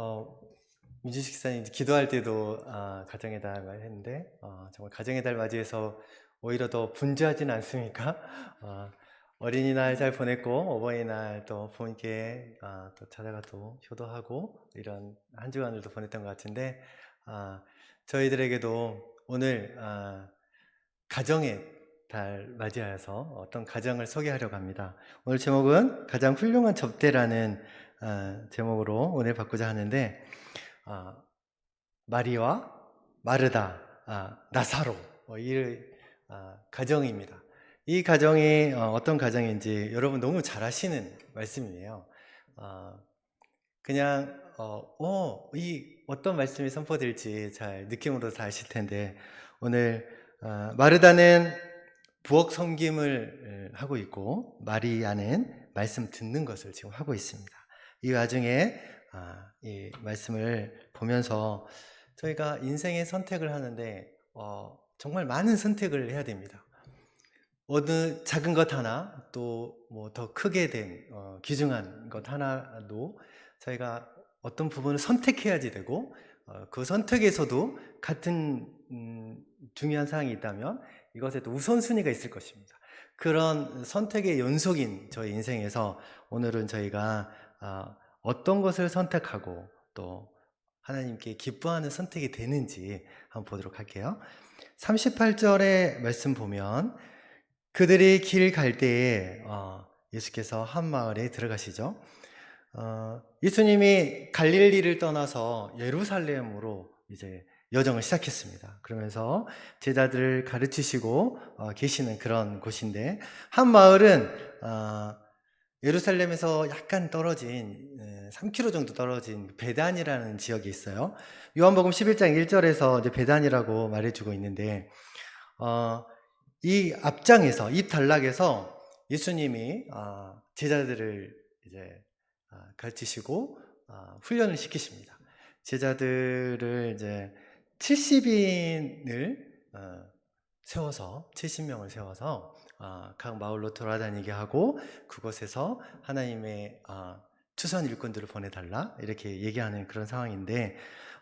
어, 민주 식사님 기도할 때도 아, 가정의 달 했는데 어, 정말 가정의 달 맞이해서 오히려 더 분주하진 않습니까? 어, 어린이날 잘 보냈고 어버이날 또 부모님께 아, 또 찾아가 또 효도하고 이런 한 주간을 또 보냈던 것 같은데 아, 저희들에게도 오늘 아, 가정의 달 맞이하여서 어떤 가정을 소개하려고 합니다. 오늘 제목은 가장 훌륭한 접대라는 아, 제목으로 오늘 바꾸자 하는데 아, 마리와 마르다, 아, 나사로 어, 이 아, 가정입니다. 이 가정이 어, 어떤 가정인지 여러분 너무 잘 아시는 말씀이에요. 아, 그냥 어, 어, 이 어떤 말씀이 선포될지 잘 느낌으로 다 아실 텐데 오늘 아, 마르다는 부엌 섬김을 하고 있고 마리아는 말씀 듣는 것을 지금 하고 있습니다. 이 와중에 아, 이 말씀을 보면서 저희가 인생의 선택을 하는데 어, 정말 많은 선택을 해야 됩니다. 어느 작은 것 하나 또 뭐 더 크게 된 어, 귀중한 것 하나도 저희가 어떤 부분을 선택해야지 되고 어, 그 선택에서도 같은 음, 중요한 사항이 있다면 이것에 또 우선순위가 있을 것입니다. 그런 선택의 연속인 저희 인생에서 오늘은 저희가 아, 어떤 것을 선택하고 또 하나님께 기뻐하는 선택이 되는지 한번 보도록 할게요. 38절의 말씀 보면 그들이 길 갈 때에 어, 예수께서 한 마을에 들어가시죠. 어, 예수님이 갈릴리를 떠나서 예루살렘으로 이제 여정을 시작했습니다. 그러면서 제자들을 가르치시고 어, 계시는 그런 곳인데 한 마을은 어, 예루살렘에서 약간 떨어진 3km 정도 떨어진 베단이라는 지역이 있어요. 요한복음 11장 1절에서 이제 베단이라고 말해주고 있는데 어, 이 앞장에서 이 단락에서 예수님이 어, 제자들을 이제 어, 가르치시고 어, 훈련을 시키십니다. 제자들을 이제 70인을 어, 세워서 70명을 세워서 어, 각 마을로 돌아다니게 하고 그곳에서 하나님의 어, 추선 일꾼들을 보내달라 이렇게 얘기하는 그런 상황인데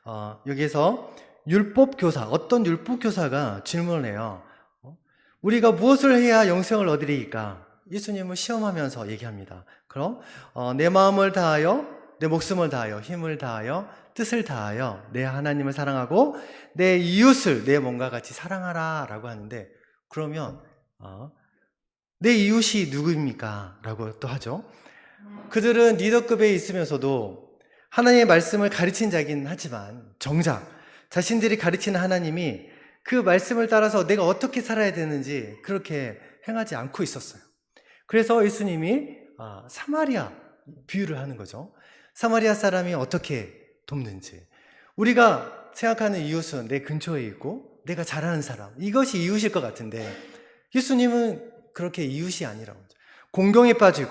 어, 여기서 율법 교사 어떤 율법 교사가 질문을 해요. 어? 우리가 무엇을 해야 영생을 얻으리까? 예수님을 시험하면서 얘기합니다. 그럼 어, 내 마음을 다하여 내 목숨을 다하여 힘을 다하여 뜻을 다하여 내 하나님을 사랑하고 내 이웃을 내 몸과 같이 사랑하라라고 하는데 그러면 어, 내 이웃이 누구입니까? 라고 또 하죠. 그들은 리더급에 있으면서도 하나님의 말씀을 가르친 자긴 하지만 정작 자신들이 가르치는 하나님이 그 말씀을 따라서 내가 어떻게 살아야 되는지 그렇게 행하지 않고 있었어요. 그래서 예수님이 아, 사마리아 비유를 하는 거죠. 사마리아 사람이 어떻게 돕는지. 우리가 생각하는 이웃은 내 근처에 있고 내가 잘하는 사람. 이것이 이웃일 것 같은데 예수님은 그렇게 이웃이 아니라고. 공경에 빠지고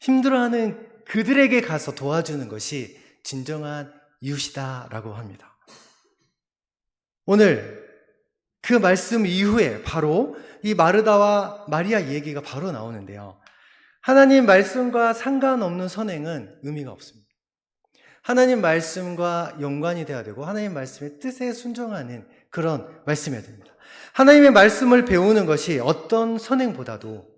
힘들어하는 그들에게 가서 도와주는 것이 진정한 이웃이다라고 합니다. 오늘 그 말씀 이후에 바로 이 마르다와 마리아 얘기가 바로 나오는데요. 하나님 말씀과 상관없는 선행은 의미가 없습니다. 하나님 말씀과 연관이 되어야 되고 하나님 말씀의 뜻에 순종하는 그런 말씀이어야 됩니다. 하나님의 말씀을 배우는 것이 어떤 선행보다도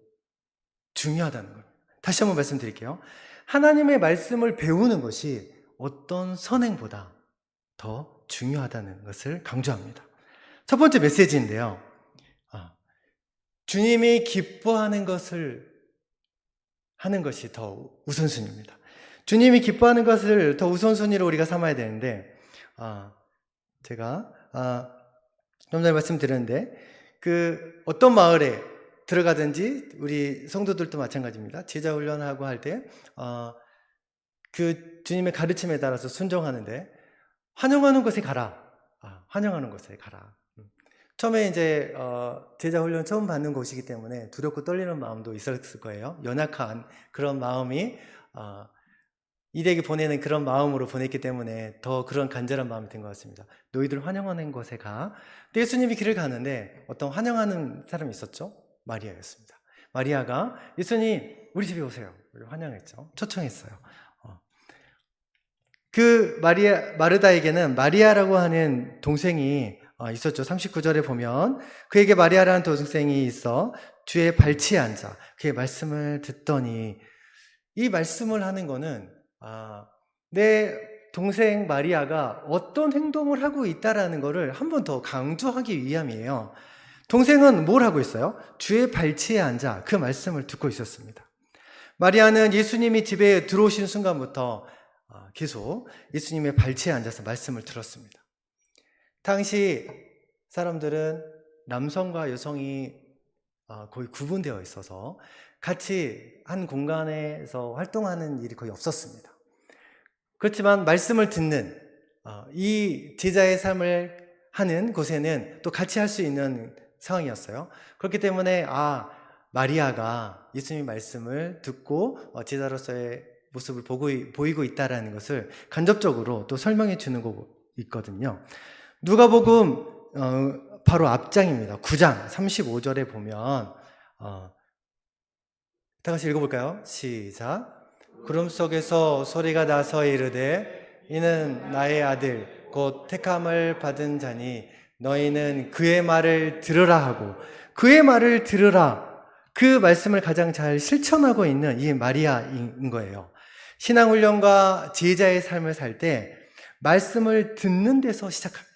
중요하다는 것. 다시 한번 말씀드릴게요. 하나님의 말씀을 배우는 것이 어떤 선행보다 더 중요하다는 것을 강조합니다. 첫 번째 메시지인데요. 아, 주님이 기뻐하는 것을 하는 것이 더 우선순위입니다. 주님이 기뻐하는 것을 더 우선순위로 우리가 삼아야 되는데, 아, 제가, 아, 좀 전에 말씀드렸는데, 그, 어떤 마을에 들어가든지, 우리 성도들도 마찬가지입니다. 제자 훈련하고 할 때, 어, 그 주님의 가르침에 따라서 순종하는데, 환영하는 곳에 가라. 아, 환영하는 곳에 가라. 음. 처음에 이제 어, 제자 훈련 처음 받는 곳이기 때문에 두렵고 떨리는 마음도 있었을 거예요. 연약한 그런 마음이 어, 이에게 보내는 그런 마음으로 보냈기 때문에 더 그런 간절한 마음이 된것 같습니다. 너희들 환영하는 곳에 가. 예수님이 길을 가는데 어떤 환영하는 사람이 있었죠? 마리아였습니다. 마리아가 예수님 우리 집에 오세요. 환영했죠. 초청했어요. 어. 그 마리아, 마르다에게는 마리아라고 하는 동생이 어, 있었죠. 39절에 보면 그에게 마리아라는 동생이 있어 주의 발치에 앉아 그의 말씀을 듣더니 이 말씀을 하는 거는 아, 내 동생 마리아가 어떤 행동을 하고 있다라는 것을 한 번 더 강조하기 위함이에요. 동생은 뭘 하고 있어요? 주의 발치에 앉아 그 말씀을 듣고 있었습니다. 마리아는 예수님이 집에 들어오신 순간부터 아, 계속 예수님의 발치에 앉아서 말씀을 들었습니다. 당시 사람들은 남성과 여성이 아, 거의 구분되어 있어서 같이 한 공간에서 활동하는 일이 거의 없었습니다. 그렇지만 말씀을 듣는 어, 이 제자의 삶을 하는 곳에는 또 같이 할 수 있는 상황이었어요. 그렇기 때문에 아 마리아가 예수님 말씀을 듣고 어, 제자로서의 모습을 보고 보이고 있다라는 것을 간접적으로 또 설명해 주는 거고 있거든요. 누가복음 어, 바로 앞장입니다. 9장 35절에 보면 어, 다 같이 읽어볼까요? 시작. 구름 속에서 소리가 나서 이르되 이는 나의 아들 곧 택함을 받은 자니 너희는 그의 말을 들으라 하고 그의 말을 들으라 그 말씀을 가장 잘 실천하고 있는 이 마리아인 거예요. 신앙훈련과 제자의 삶을 살 때 말씀을 듣는 데서 시작합니다.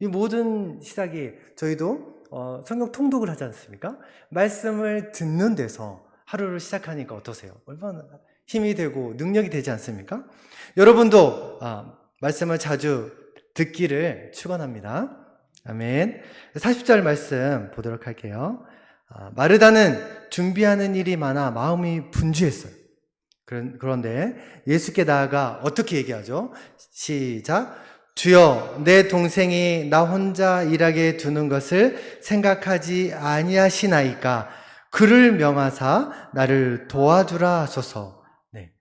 이 모든 시작이 저희도 어, 성경 통독을 하지 않습니까? 말씀을 듣는 데서 하루를 시작하니까 어떠세요? 얼마나 힘이 되고 능력이 되지 않습니까? 여러분도 아, 말씀을 자주 듣기를 축원합니다. 아멘. 40절 말씀 보도록 할게요. 아, 마르다는 준비하는 일이 많아 마음이 분주했어요. 그런- 그런데 예수께 나아가 어떻게 얘기하죠? 시작. 주여, 내 동생이 나 혼자 일하게 두는 것을 생각하지 아니하시나이까 그를 명하사 나를 도와주라 하소서. 네.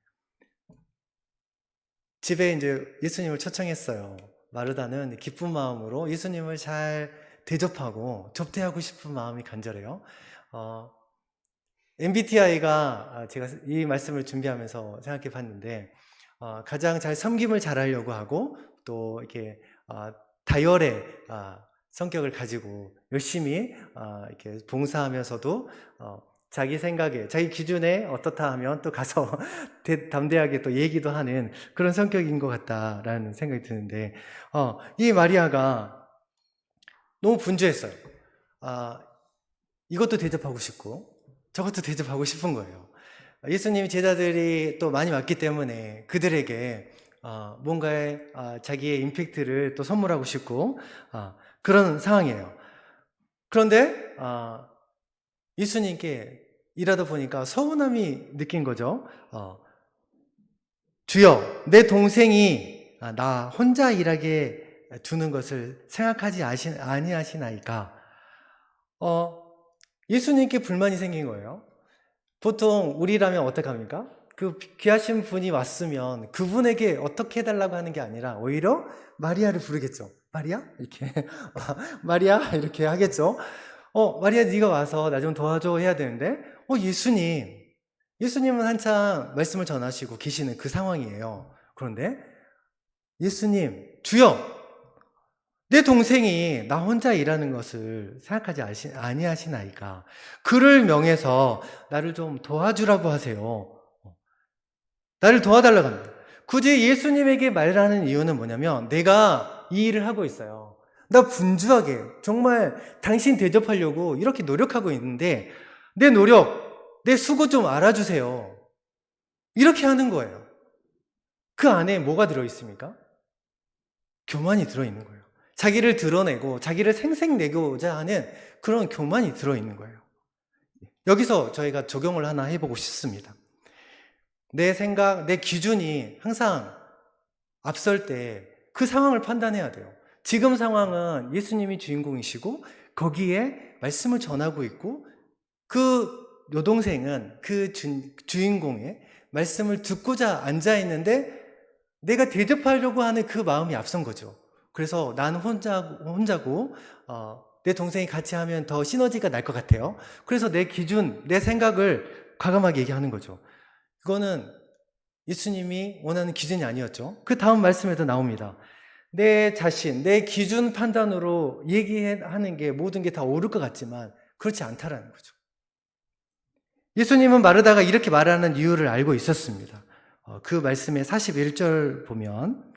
집에 이제 예수님을 초청했어요. 마르다는 기쁜 마음으로 예수님을 잘 대접하고 접대하고 싶은 마음이 간절해요. 어, MBTI가 제가 이 말씀을 준비하면서 생각해 봤는데 어, 가장 잘 섬김을 잘하려고 하고 또 이렇게 어, 다혈의 아, 성격을 가지고 열심히 아, 이렇게 봉사하면서도 어, 자기 생각에 자기 기준에 어떻다 하면 또 가서 대- 담대하게 또 얘기도 하는 그런 성격인 것 같다라는 생각이 드는데 어, 이 마리아가 너무 분주했어요. 아, 이것도 대접하고 싶고 저것도 대접하고 싶은 거예요. 예수님 제자들이 또 많이 왔기 때문에 그들에게 어, 뭔가의 아, 자기의 임팩트를 또 선물하고 싶고 아, 그런 상황이에요. 그런데 아, 예수님께 일하다 보니까 서운함이 느낀 거죠. 어, 주여, 내 동생이 아, 나 혼자 일하게 두는 것을 생각하지 아시- 아니하시나이까. 어, 예수님께 불만이 생긴 거예요. 보통 우리라면 어떡합니까? 그 귀하신 분이 왔으면 그분에게 어떻게 해달라고 하는 게 아니라 오히려 마리아를 부르겠죠. 마리아? 이렇게. 마리아? 이렇게 하겠죠. 어, 마리아 네가 와서 나 좀 도와줘 해야 되는데, 어, 예수님. 예수님은 한참 말씀을 전하시고 계시는 그 상황이에요. 그런데 예수님, 주여! 내 동생이 나 혼자 일하는 것을 생각하지 아니하시나이까. 그를 명해서 나를 좀 도와주라고 하세요. 나를 도와달라고 합니다. 굳이 예수님에게 말하는 이유는 뭐냐면 내가 이 일을 하고 있어요. 나 분주하게 정말 당신 대접하려고 이렇게 노력하고 있는데 내 노력, 내 수고 좀 알아주세요. 이렇게 하는 거예요. 그 안에 뭐가 들어있습니까? 교만이 들어있는 거예요. 자기를 드러내고 자기를 생색내고자 하는 그런 교만이 들어있는 거예요. 여기서 저희가 적용을 하나 해보고 싶습니다. 내 생각, 내 기준이 항상 앞설 때 그 상황을 판단해야 돼요. 지금 상황은 예수님이 주인공이시고 거기에 말씀을 전하고 있고 그 여동생은 그 주, 주인공의 말씀을 듣고자 앉아 있는데 내가 대접하려고 하는 그 마음이 앞선 거죠. 그래서 난 혼자, 혼자고, 어, 내 동생이 같이 하면 더 시너지가 날 것 같아요. 그래서 내 기준, 내 생각을 과감하게 얘기하는 거죠. 그거는 예수님이 원하는 기준이 아니었죠. 그 다음 말씀에도 나옵니다. 내 자신, 내 기준 판단으로 얘기하는 게 모든 게 다 옳을 것 같지만 그렇지 않다라는 거죠. 예수님은 마르다가 이렇게 말하는 이유를 알고 있었습니다. 어, 그 말씀의 41절 보면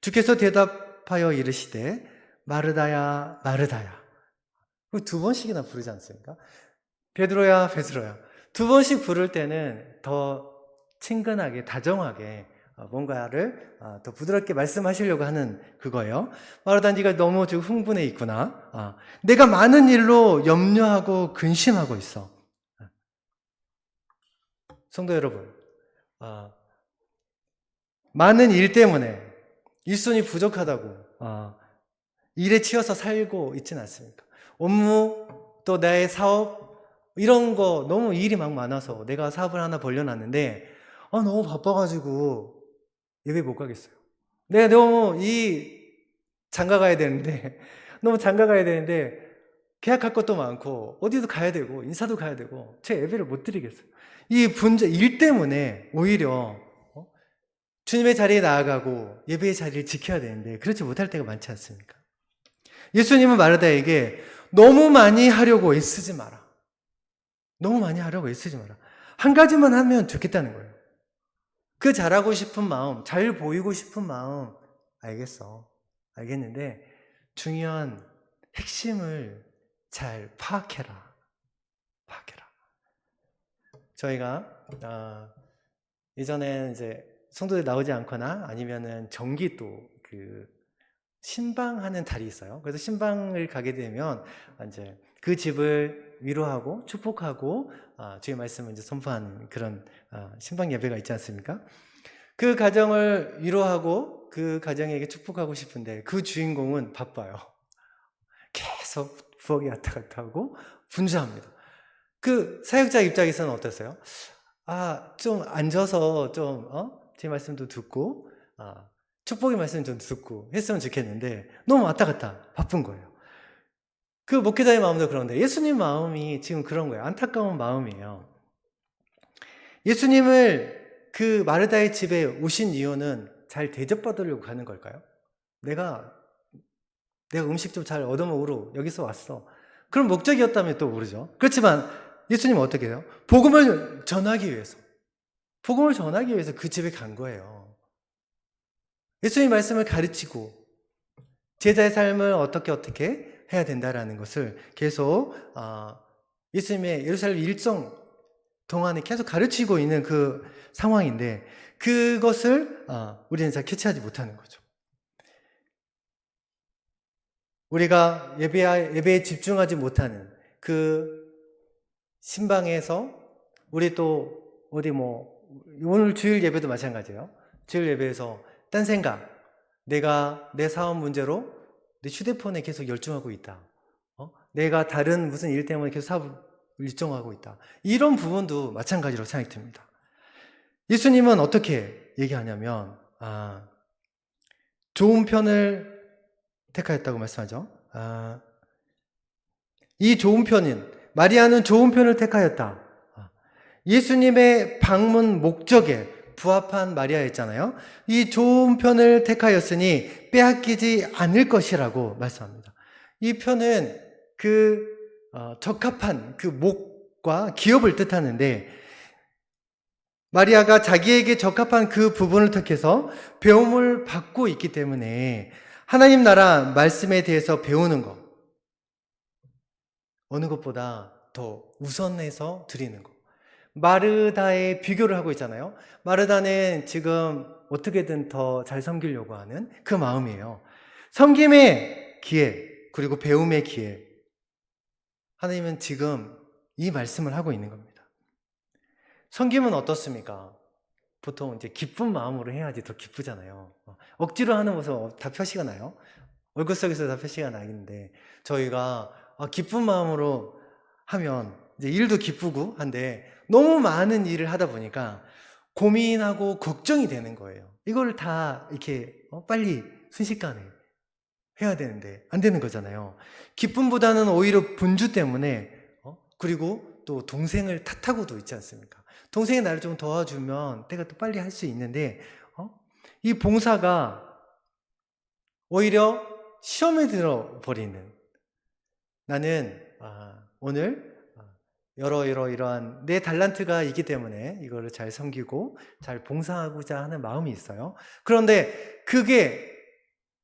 주께서 대답하여 이르시되 마르다야 마르다야 그두 번씩이나 부르지 않습니까? 베드로야 베드로야 두 번씩 부를 때는 더 친근하게 다정하게 어, 뭔가를 아, 더 부드럽게 말씀하시려고 하는 그거예요. 마르다 네가 너무 지금 흥분해 있구나. 아, 내가 많은 일로 염려하고 근심하고 있어. 성도 여러분, 아, 많은 일 때문에 일손이 부족하다고 아, 일에 치여서 살고 있지는 않습니까? 업무 또 나의 사업 이런 거 너무 일이 막 많아서 내가 사업을 하나 벌려놨는데 아, 너무 바빠가지고 예배 못 가겠어요. 내가 너무 이 장가 가야 되는데 너무 장가 가야 되는데 계약할 것도 많고 어디도 가야 되고 인사도 가야 되고 제 예배를 못 드리겠어요. 이 분자 일 때문에 오히려 어? 주님의 자리에 나아가고 예배의 자리를 지켜야 되는데 그렇지 못할 때가 많지 않습니까? 예수님은 마르다에게 너무 많이 하려고 애쓰지 마라. 너무 많이 하려고 애쓰지 마라. 한 가지만 하면 좋겠다는 거예요. 그 잘하고 싶은 마음, 잘 보이고 싶은 마음, 알겠어. 알겠는데, 중요한 핵심을 잘 파악해라. 파악해라. 저희가, 아, 예전에 이제 성도들 나오지 않거나 아니면은 정기 또그 신방하는 달이 있어요. 그래서 신방을 가게 되면 이제 그 집을 위로하고 축복하고 아, 주의 말씀을 이제 선포하는 그런 아, 신방 예배가 있지 않습니까? 그 가정을 위로하고 그 가정에게 축복하고 싶은데 그 주인공은 바빠요. 계속 부엌에 왔다 갔다 하고 분주합니다. 그 사역자 입장에서는 어떠세요? 아, 좀 앉아서 좀, 어? 제 말씀도 듣고, 아, 축복의 말씀 좀 듣고 했으면 좋겠는데 너무 왔다 갔다 바쁜 거예요. 그 목회자의 마음도 그런데 예수님 마음이 지금 그런 거예요. 안타까운 마음이에요. 예수님을 그 마르다의 집에 오신 이유는 잘 대접받으려고 가는 걸까요? 내가 내가 음식 좀 잘 얻어먹으러 여기서 왔어. 그런 목적이었다면 또 모르죠. 그렇지만 예수님은 어떻게 해요? 복음을 전하기 위해서. 복음을 전하기 위해서 그 집에 간 거예요. 예수님 말씀을 가르치고 제자의 삶을 어떻게 어떻게 해야 된다라는 것을 계속 아, 예수님의 예루살렘 일정 동안에 계속 가르치고 있는 그 상황인데 그것을 아, 우리는 잘 캐치하지 못하는 거죠. 우리가 예배 예배에 집중하지 못하는 그 신방에서 우리 또 어디 뭐 오늘 주일 예배도 마찬가지예요. 주일 예배에서 딴 생각, 내가 내 사업 문제로 내 휴대폰에 계속 열중하고 있다. 어? 내가 다른 무슨 일 때문에 계속 사업을 일정하고 있다. 이런 부분도 마찬가지로 생각이 듭니다. 예수님은 어떻게 얘기하냐면, 아, 좋은 편을 택하였다고 말씀하죠. 아, 이 좋은 편인, 마리아는 좋은 편을 택하였다. 아, 예수님의 방문 목적에 부합한 마리아였잖아요. 이 좋은 편을 택하였으니 빼앗기지 않을 것이라고 말씀합니다. 이 편은 그 어, 적합한 그 목과 기업을 뜻하는데 마리아가 자기에게 적합한 그 부분을 택해서 배움을 받고 있기 때문에 하나님 나라 말씀에 대해서 배우는 것 어느 것보다 더 우선해서 드리는 것. 마르다의 비교를 하고 있잖아요. 마르다는 지금 어떻게든 더 잘 섬기려고 하는 그 마음이에요. 섬김의 기회, 그리고 배움의 기회. 하나님은 지금 이 말씀을 하고 있는 겁니다. 섬김은 어떻습니까? 보통 이제 기쁜 마음으로 해야지 더 기쁘잖아요. 억지로 하는 모습 다 표시가 나요. 얼굴 속에서 다 표시가 나는데 저희가 아, 기쁜 마음으로 하면 이제 일도 기쁘고 한데 너무 많은 일을 하다 보니까 고민하고 걱정이 되는 거예요. 이걸 다 이렇게 어, 빨리 순식간에 해야 되는데 안 되는 거잖아요. 기쁨보다는 오히려 분주 때문에 어? 그리고 또 동생을 탓하고도 있지 않습니까? 동생이 나를 좀 도와주면 내가 또 빨리 할 수 있는데 어? 이 봉사가 오히려 시험에 들어 버리는 나는 아, 오늘 아, 여러 여러 이러한 내 달란트가 있기 때문에 이거를 잘 섬기고 잘 봉사하고자 하는 마음이 있어요. 그런데 그게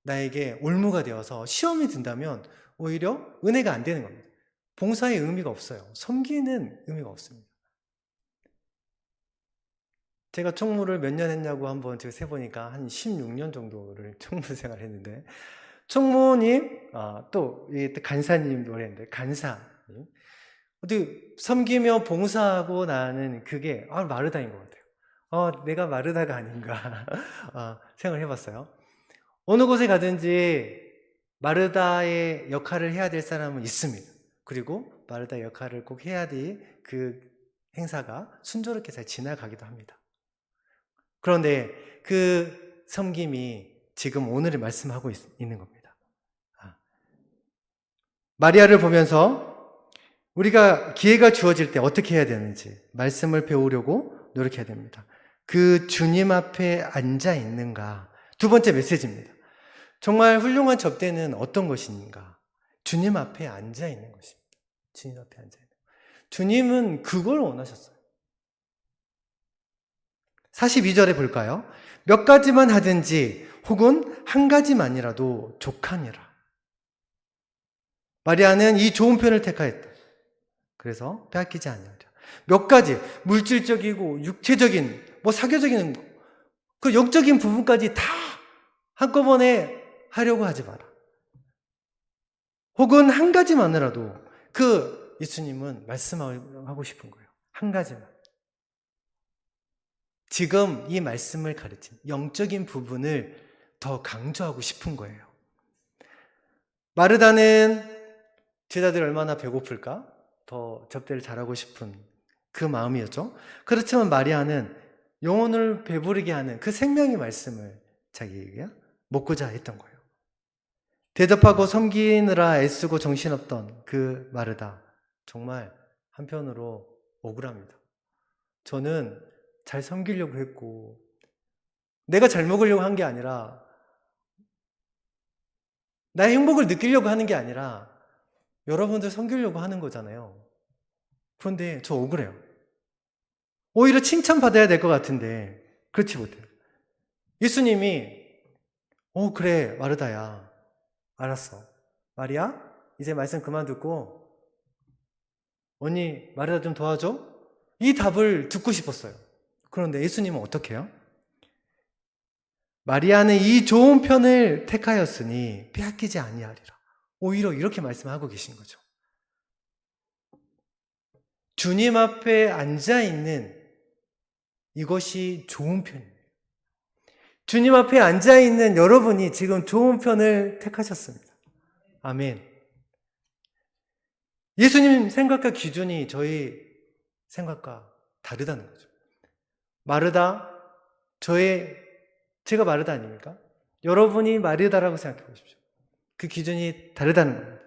나에게 올무가 되어서 시험이 든다면 오히려 은혜가 안 되는 겁니다. 봉사의 의미가 없어요. 섬기는 의미가 없습니다. 제가 총무를 몇 년 했냐고 한번 제가 세보니까 한 16년 정도를 총무 생활 했는데, 총무님, 아, 또, 이 간사님 노래인데, 간사님. 어떻게 섬기며 봉사하고 나는 그게, 아, 마르다인 것 같아요. 어, 내가 마르다가 아닌가, 아, 생각을 해봤어요. 어느 곳에 가든지 마르다의 역할을 해야 될 사람은 있습니다. 그리고 마르다 역할을 꼭 해야 될그 행사가 순조롭게 잘 지나가기도 합니다. 그런데 그 섬김이 지금 오늘의 말씀하고 있, 는 겁니다. 아. 마리아를 보면서 우리가 기회가 주어질 때 어떻게 해야 되는지 말씀을 배우려고 노력해야 됩니다. 그 주님 앞에 앉아 있는가? 두 번째 메시지입니다. 정말 훌륭한 접대는 어떤 것인가? 주님 앞에 앉아 있는 것입니다. 주님 앞에 앉아 있는. 주님은 그걸 원하셨어요. 42절에 볼까요? 몇 가지만 하든지 혹은 한 가지만이라도 족하니라. 마리아는 이 좋은 편을 택하였다. 그래서 빼앗기지 아니하리라. 몇 가지 물질적이고 육체적인 뭐 사교적인 그 영적인 부분까지 다 한꺼번에 하려고 하지 마라. 혹은 한 가지만이라도 그 예수님은 말씀하고 싶은 거예요. 한 가지만. 지금 이 말씀을 가르친 영적인 부분을 더 강조하고 싶은 거예요. 마르다는 제자들 얼마나 배고플까? 더 접대를 잘하고 싶은 그 마음이었죠. 그렇지만 마리아는 영혼을 배부르게 하는 그 생명의 말씀을 자기에게 먹고자 했던 거예요. 대접하고 섬기느라 애쓰고 정신없던 그 마르다. 정말 한편으로 억울합니다. 저는 잘 섬기려고 했고, 내가 잘 먹으려고 한 게 아니라, 나의 행복을 느끼려고 하는 게 아니라, 여러분들 섬기려고 하는 거잖아요. 그런데 저 억울해요. 오히려 칭찬받아야 될 것 같은데, 그렇지 못해요. 예수님이, 어, 그래, 마르다야. 알았어. 마리아, 이제 말씀 그만 듣고, 언니, 마르다 좀 도와줘? 이 답을 듣고 싶었어요. 그런데 예수님은 어떻게 해요? 마리아는 이 좋은 편을 택하였으니 빼앗기지 아니하리라. 오히려 이렇게 말씀하고 계신 거죠. 주님 앞에 앉아 있는 이것이 좋은 편이에요. 주님 앞에 앉아 있는 여러분이 지금 좋은 편을 택하셨습니다. 아멘. 예수님 생각과 기준이 저희 생각과 다르다는 거죠. 마르다, 저의, 제가 마르다 아닙니까? 여러분이 마르다라고 생각해 보십시오. 그 기준이 다르다는 겁니다.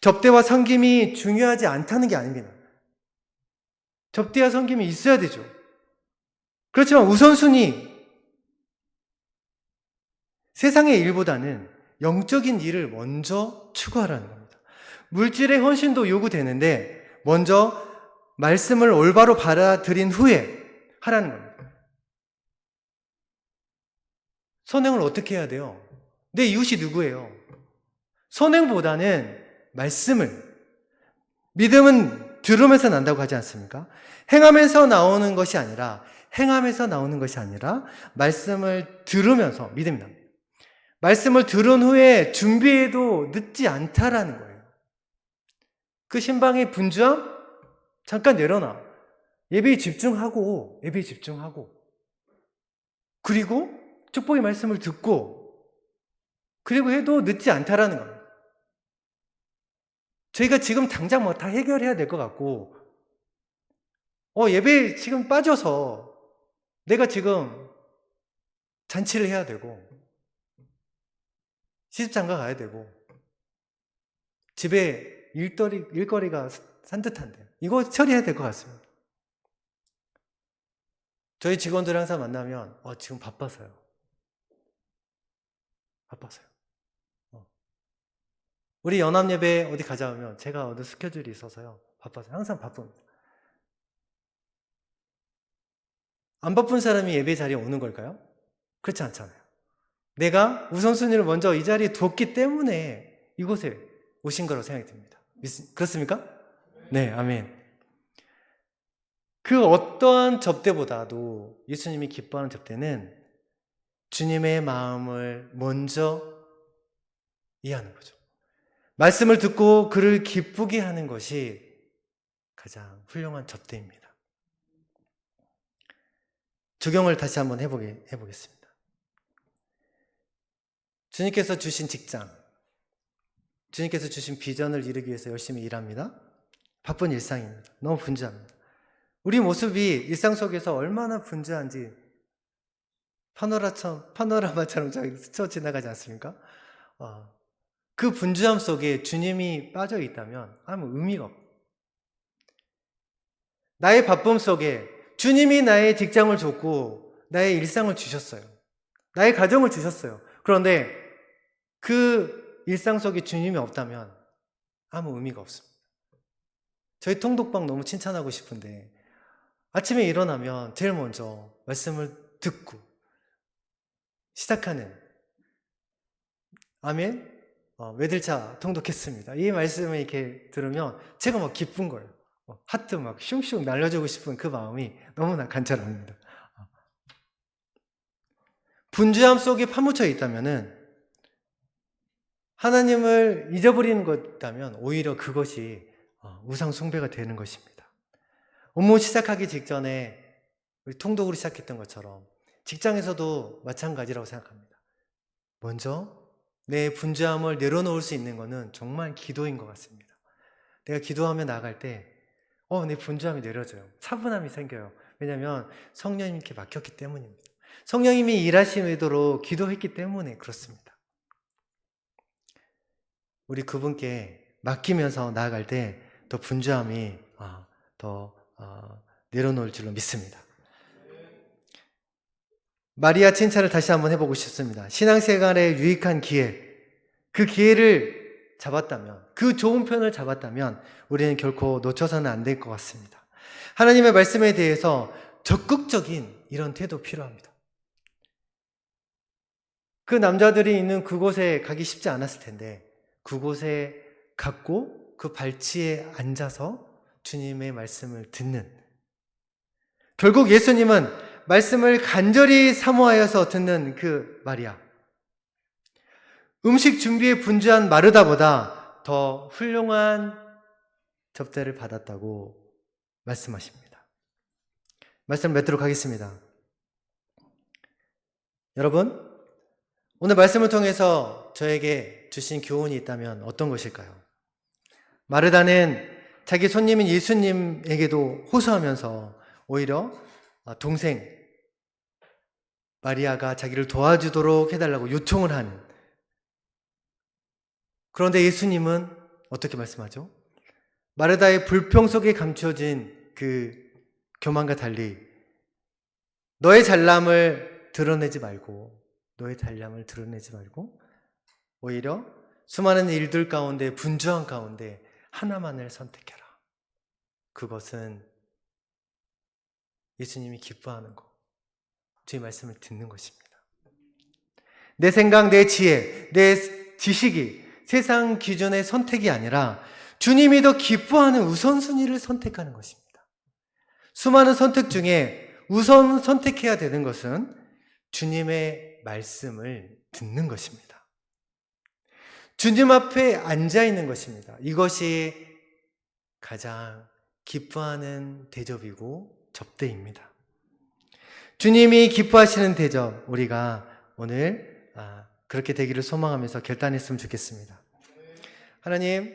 접대와 섬김이 중요하지 않다는 게 아닙니다. 접대와 섬김이 있어야 되죠. 그렇지만 우선순위, 세상의 일보다는 영적인 일을 먼저 추구하라는 겁니다. 물질의 헌신도 요구되는데, 먼저 말씀을 올바로 받아들인 후에 하라는 겁니다. 선행을 어떻게 해야 돼요? 내 이웃이 누구예요? 선행보다는 말씀을 믿음은 들으면서 난다고 하지 않습니까? 행함에서 나오는 것이 아니라 행함에서 나오는 것이 아니라 말씀을 들으면서 믿음이 납니다. 말씀을 들은 후에 준비해도 늦지 않다라는 거예요. 그 신방의 분주함 잠깐 내려놔. 예배에 집중하고 예배에 집중하고 그리고 축복의 말씀을 듣고 그리고 해도 늦지 않다라는 겁니다. 저희가 지금 당장 뭐 다 해결해야 될 것 같고 어 예배에 지금 빠져서 내가 지금 잔치를 해야 되고 시집장가 가야 되고 집에 일거리, 일거리가 산뜻한데 이거 처리해야 될 것 같습니다. 저희 직원들 항상 만나면 어, 지금 바빠서요. 바빠서요. 어. 우리 연합 예배 어디 가자 하면 제가 어느 스케줄이 있어서요. 바빠서 항상 바쁩니다. 안 바쁜 사람이 예배 자리에 오는 걸까요? 그렇지 않잖아요. 내가 우선순위를 먼저 이 자리에 두었기 때문에 이곳에 오신 거라고 생각이 듭니다. 믿, 그렇습니까? 네, 아멘. 그 어떠한 접대보다도 예수님이 기뻐하는 접대는 주님의 마음을 먼저 이해하는 거죠. 말씀을 듣고 그를 기쁘게 하는 것이 가장 훌륭한 접대입니다. 적용을 다시 한번 해보게, 해보겠습니다. 주님께서 주신 직장, 주님께서 주신 비전을 이루기 위해서 열심히 일합니다. 바쁜 일상입니다. 너무 분주합니다. 우리 모습이 일상 속에서 얼마나 분주한지 파노라처럼, 파노라마처럼 스쳐 지나가지 않습니까? 어, 그 분주함 속에 주님이 빠져 있다면 아무 의미가 없어요. 나의 바쁨 속에 주님이 나의 직장을 줬고 나의 일상을 주셨어요. 나의 가정을 주셨어요. 그런데 그 일상 속에 주님이 없다면 아무 의미가 없습니다. 저희 통독방 너무 칭찬하고 싶은데 아침에 일어나면 제일 먼저 말씀을 듣고 시작하는 아멘 어, 외들차 통독했습니다. 이 말씀을 이렇게 들으면 제가 막 기쁜 거예요. 어, 하트 막 슝슝 날려주고 싶은 그 마음이 너무나 간절합니다. 어. 분주함 속에 파묻혀 있다면은 하나님을 잊어버리는 것이다면 오히려 그것이 어, 우상 숭배가 되는 것입니다. 업무 시작하기 직전에 통독으로 시작했던 것처럼 직장에서도 마찬가지라고 생각합니다. 먼저 내 분주함을 내려놓을 수 있는 것은 정말 기도인 것 같습니다. 내가 기도하며 나갈 때, 어, 내 분주함이 내려져요. 차분함이 생겨요. 왜냐하면 성령님께 맡겼기 때문입니다. 성령님이 일하시도록 기도했기 때문에 그렇습니다. 우리 그분께 맡기면서 나아갈 때 더 분주함이 어, 더 어, 내려놓을 줄로 믿습니다. 마리아 칭찬을 다시 한번 해보고 싶습니다. 신앙생활에 유익한 기회, 그 기회를 잡았다면, 그 좋은 편을 잡았다면, 우리는 결코 놓쳐서는 안 될 것 같습니다. 하나님의 말씀에 대해서 적극적인 이런 태도 필요합니다. 그 남자들이 있는 그곳에 가기 쉽지 않았을 텐데, 그곳에 갔고, 그 발치에 앉아서 주님의 말씀을 듣는. 결국 예수님은 말씀을 간절히 사모하여서 듣는 그 마리아. 음식 준비에 분주한 마르다보다 더 훌륭한 접대를 받았다고 말씀하십니다. 말씀 맺도록 하겠습니다. 여러분, 오늘 말씀을 통해서 저에게 주신 교훈이 있다면 어떤 것일까요? 마르다는 자기 손님인 예수님에게도 호소하면서 오히려 동생 마리아가 자기를 도와주도록 해달라고 요청을 한. 그런데 예수님은 어떻게 말씀하죠? 마르다의 불평 속에 감춰진 그 교만과 달리 너의 잘남을 드러내지 말고 너의 잘남을 드러내지 말고 오히려 수많은 일들 가운데 분주한 가운데 하나만을 선택해라. 그것은 예수님이 기뻐하는 것, 주의 말씀을 듣는 것입니다. 내 생각, 내 지혜, 내 지식이 세상 기준의 선택이 아니라 주님이 더 기뻐하는 우선순위를 선택하는 것입니다. 수많은 선택 중에 우선 선택해야 되는 것은 주님의 말씀을 듣는 것입니다. 주님 앞에 앉아 있는 것입니다. 이것이 가장 기뻐하는 대접이고 접대입니다. 주님이 기뻐하시는 대접, 우리가 오늘 아, 그렇게 되기를 소망하면서 결단했으면 좋겠습니다. 하나님,